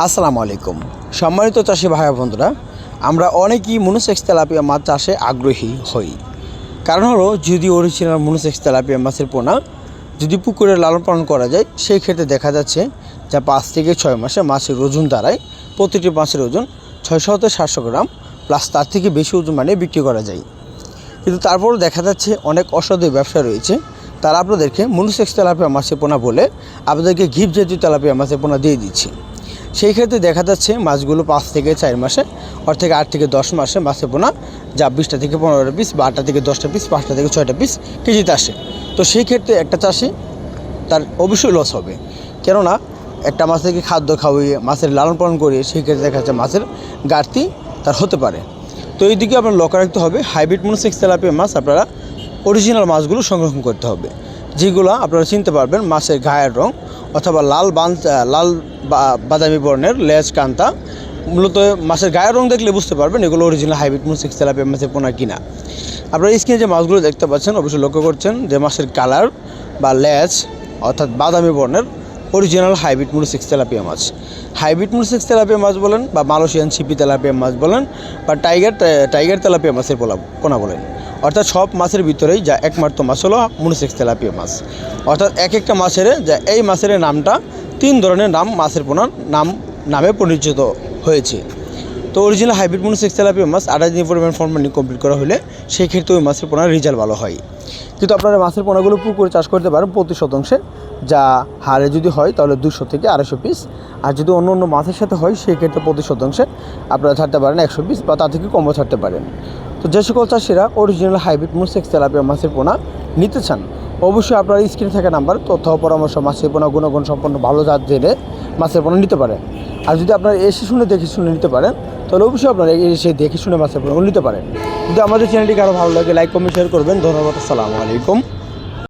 আসসালামু আলাইকুম। সম্মানিত চাষি ভাই বন্ধুরা, আমরা অনেকেই মনুসেক্স তেলাপিয়া মাছ চাষে আগ্রহী হই। কারণ হলো, যদি অরিজিনাল মনোসেক্স তেলাপিয়া মাছের পোনা যদি পুকুরে লালন পালন করা যায়, সেই ক্ষেত্রে দেখা যাচ্ছে যা পাঁচ থেকে ছয় মাসে মাছের ওজন দাঁড়ায়, প্রতিটি মাছের ওজন ছয়শো হতে সাতশো গ্রাম প্লাস তার থেকে বেশি ওজন মানে বিক্রি করা যায়। কিন্তু তারপরও দেখা যাচ্ছে অনেক অসাধু ব্যবসা রয়েছে। তারা আপনাদেরকে মনুসেক্স তেলাপিয়া মাছের পোনা বলে আপনাদেরকে গিফট জাতীয় তেলাপিয়া মাছের পোনা দিয়ে দিচ্ছে। সেই ক্ষেত্রে দেখা যাচ্ছে মাছগুলো পাঁচ থেকে চার মাসে অর থেকে আট থেকে দশ মাসে মাছের পোনা যা বিশটা থেকে পনেরোটা পিস বা আটটা থেকে দশটা পিস পাঁচটা থেকে ছয়টা পিস কেজিতে আসে। তো সেই ক্ষেত্রে একটা চাষি তার অবশ্যই লস হবে। কেননা একটা মাছকে খাদ্য খাওয়িয়ে, মাছের লালন পালন করিয়ে সেই ক্ষেত্রে দেখা যাচ্ছে মাছের ঘাটতি তার হতে পারে। তো এই দিকে আপনার লক্ষ্য রাখতে হবে, হাইব্রিড মনোসেক্স তেলাপিয়া মাছ আপনারা অরিজিনাল মাছগুলো সংরক্ষণ করতে হবে। যেগুলো আপনারা চিনতে পারবেন, মাছের গায়ের রং অথবা লাল বান লাল বাদামি বর্ণের লেজ কান্তা। মূলত মাছের গায়ের রং দেখলে বুঝতে পারবেন এগুলো অরিজিনাল হাইব্রিড মনোসেক্স তেলাপিয়া মাছের পোনা কিনা। আপনারা স্ক্রিনে যে মাছগুলো দেখতে পাচ্ছেন, অবশ্যই লক্ষ্য করছেন যে মাছের কালার বা লেজ অর্থাৎ বাদামি বর্ণের অরিজিনাল হাইব্রিড মনোসেক্স তেলাপিয়া মাছ। হাইব্রিড মনোসেক্স তেলাপিয়া মাছ বলেন বা মালয়েশিয়ান ছিপি তেলাপিয়া মাছ বলেন বা টাইগার টাইগার তেলাপিয়া মাছের পোলা পোনা বলেন। অর্থাৎ সব মাছের ভিতরেই যা একমাত্র মাছ হলো মুনিসেক্স তেলাপিয়া মাছ। অর্থাৎ এক একটা মাছের যা এই মাছের নামটা তিন ধরনের নাম মাছের পোনার নাম, নামে পরিচিত হয়েছে। তো অরিজিনাল হাইব্রিড মনোসেক্স তেলাপিয়া মাছ আঠাশ দিন পরিমাণ ফর্মানি কমপ্লিট করা হলে সেক্ষেত্রে ওই মাছের পোনার রেজাল্ট ভালো হয়। কিন্তু আপনারা মাছের পোনাগুলো পুকুরে চাষ করতে পারেন প্রতি শতাংশে। যা হারে যদি হয় তাহলে দুশো থেকে আড়াইশো পিস আর যদি অন্য অন্য মাছের সাথে হয় সেই ক্ষেত্রে প্রতি শতাংশে আপনারা ছাড়তে পারেন একশো পিস বা তার থেকে কমও ছাড়তে পারেন। তো যে সকল চাষিরা অরিজিনাল হাইব্রিড মনোসেক্স তেলাপিয়া মাছের পোনা নিতে চান, অবশ্যই আপনার স্ক্রিনে থাকা নাম্বার, তথ্য পরামর্শ, মাছের পোনা গুণগুণ সম্পন্ন ভালো জাত জেনে মাছের পোনা নিতে পারেন। আর যদি আপনারা এসে শুনে দেখে শুনে নিতে পারেন, তাহলে অবশ্যই আপনারা এসে দেখে শুনে মাছের পোনাগুলো নিতে পারেন। যদি আমাদের চ্যানেলটিকে আরও ভালো লাগে লাইক কমেন্ট শেয়ার করবেন। ধন্যবাদ, আসসালামু আলাইকুম।